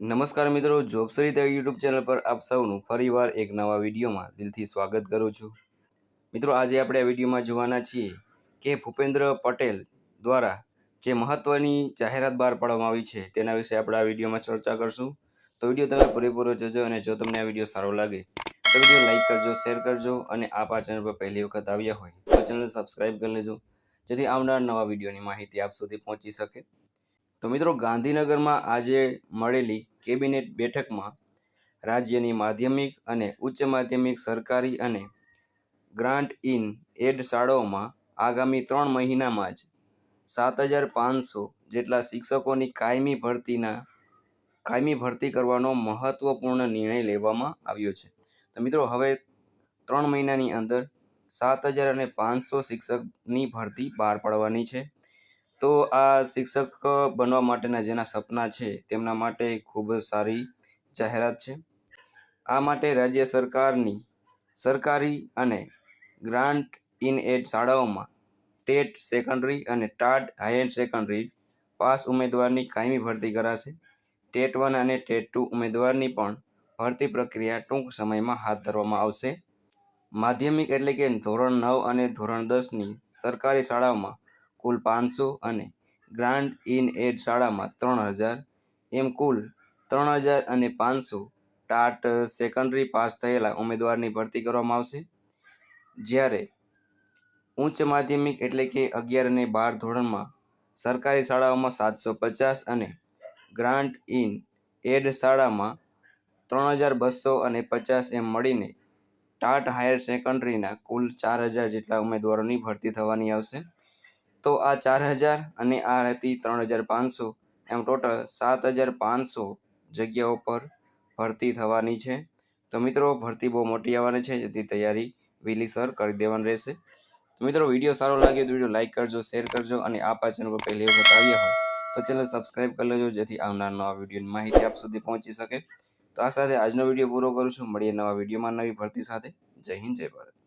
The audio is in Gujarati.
નમસ્કાર મિત્રો, જોબસરી તે યુટ્યુબ ચેનલ પર આપ સૌનું ફરીવાર એક નવા વિડીયોમાં દિલથી સ્વાગત કરું છું. મિત્રો, આજે આપણે આ વિડીયોમાં જોવાના છીએ કે ભૂપેન્દ્ર પટેલ દ્વારા જે મહત્ત્વની જાહેરાત બહાર પાડવામાં આવી છે તેના વિશે આપણે આ વિડીયોમાં ચર્ચા કરશું. તો વીડિયો તમે પૂરેપૂરો જોજો અને જો તમને આ વીડિયો સારો લાગે તો વીડિયો લાઇક કરજો, શેર કરજો અને આપ આ ચેનલ પર પહેલી વખત આવ્યા હોય તો ચેનલ સબસ્ક્રાઈબ કરી લેજો જેથી આવનાર નવા વિડીયોની માહિતી આપ સુધી પહોંચી શકે. તો મિત્રો ગાંધીનગરમાં આજે મળેલી કેબિનેટ બેઠકમાં રાજ્યની માધ્યમિક અને ઉચ્ચ માધ્યમિક સરકારી અને ગ્રાન્ટ ઇન એડ શાળાઓમાં આગામી ત્રણ મહિનામાં જ સાત હજાર પાંચસો જેટલા શિક્ષકોની કાયમી ભરતીના, કાયમી ભરતી કરવાનો મહત્ત્વપૂર્ણ નિર્ણય લેવામાં આવ્યો છે. તો મિત્રો હવે ત્રણ મહિનાની અંદર સાત હજાર અને પાંચસો શિક્ષકની ભરતી બહાર પાડવાની છે. તો આ શિક્ષક બનવા માટેના જેના સપના છે, તેમના માટે ખૂબ સારી જાહેરાત છે. આ માટે રાજ્ય સરકારની સરકારી અને ગ્રાન્ટ ઇન એડ શાળાઓમાં ટેટ સેકન્ડરી અને ટાટ હાયર સેકન્ડરી પાસ ઉમેદવારની કાયમી ભરતી કરાશે. ટેટ વન અને ટેટ ટુ ઉમેદવારની પણ ભરતી પ્રક્રિયા ટૂંક સમયમાં હાથ ધરવામાં આવશે. માધ્યમિક એટલે કે ધોરણ નવ અને ધોરણ દસની સરકારી શાળાઓમાં કુલ પાંચસો અને ગ્રાન્ડ ઇન એડ શાળામાં ત્રણ હજાર. એમ કુલ ત્રણ હજાર અને પાંચસો ટાટ સેકન્ડરી પાસ થયેલા ઉમેદવારની ભરતી કરવામાં આવશે. જ્યારે ઉચ્ચ માધ્યમિક એટલે કે અગિયાર અને બાર ધોરણમાં સરકારી શાળાઓમાં સાતસો પચાસ અને ગ્રાન્ટ ઇન એડ શાળામાં ત્રણ હજાર બસો અને પચાસ એમ મળીને ટાટ હાયર સેકન્ડરીના કુલ ચાર હજાર જેટલા ઉમેદવારોની ભરતી થવાની આવશે. તો આ ચાર હજાર અને આ હતી ત્રણ હજાર પાંચસો. એમ ટોટલ સાત હજાર પાંચસો જગ્યાઓ પર ભરતી થવાની છે. તો મિત્રો, ભરતી બહુ મોટી આવવાની છે. જેથી તૈયારી વહેલીસર કરી દેવાની રહેશે. તો મિત્રો, વીડિયો સારો લાગે તો વીડિયો લાઇક કરજો, શેર કરજો અને આ ચેનલ પર પહેલી વખત આવ્યા હોય તો ચેનલ સબસ્ક્રાઈબ કરી લેજો, જેથી આવનાર નવા વિડીયોની માહિતી આપ સુધી પહોંચી શકે. તો આ સાથે આજનો વીડિયો પૂરો કરું છું. મળીએ નવા વિડીયોમાં નવી ભરતી સાથે. જય હિન્દ, જય ભારત.